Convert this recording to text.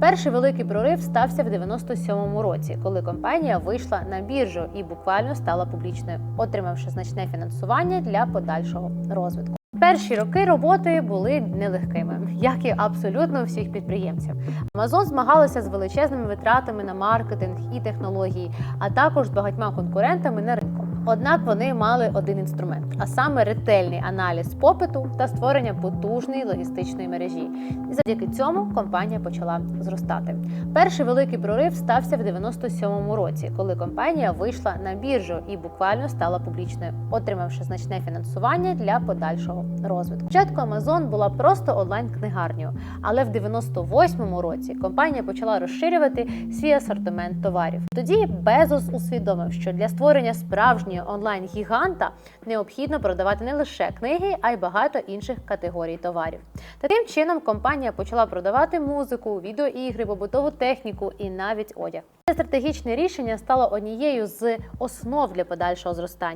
Перший великий прорив стався в 97-му році, коли компанія вийшла на біржу і буквально стала публічною, отримавши значне фінансування для подальшого розвитку. Перші роки роботи були нелегкими, як і абсолютно всіх підприємців. Amazon змагалася з величезними витратами на маркетинг і технології, а також з багатьма конкурентами на ринку. Однак вони мали один інструмент, а саме ретельний аналіз попиту та створення потужної логістичної мережі. І завдяки цьому компанія почала зростати. Перший великий прорив стався в 97-му році, коли компанія вийшла на біржу і буквально стала публічною, отримавши значне фінансування для подальшого розвитку. Спочатку Amazon була просто онлайн-книгарнею, але в 98-му році компанія почала розширювати свій асортимент товарів. Тоді Безос усвідомив, що для створення справжнього онлайн-гіганта необхідно продавати не лише книги, а й багато інших категорій товарів. Таким чином компанія почала продавати музику, відеоігри, побутову техніку і навіть одяг. Це стратегічне рішення стало однією з основ для подальшого зростання.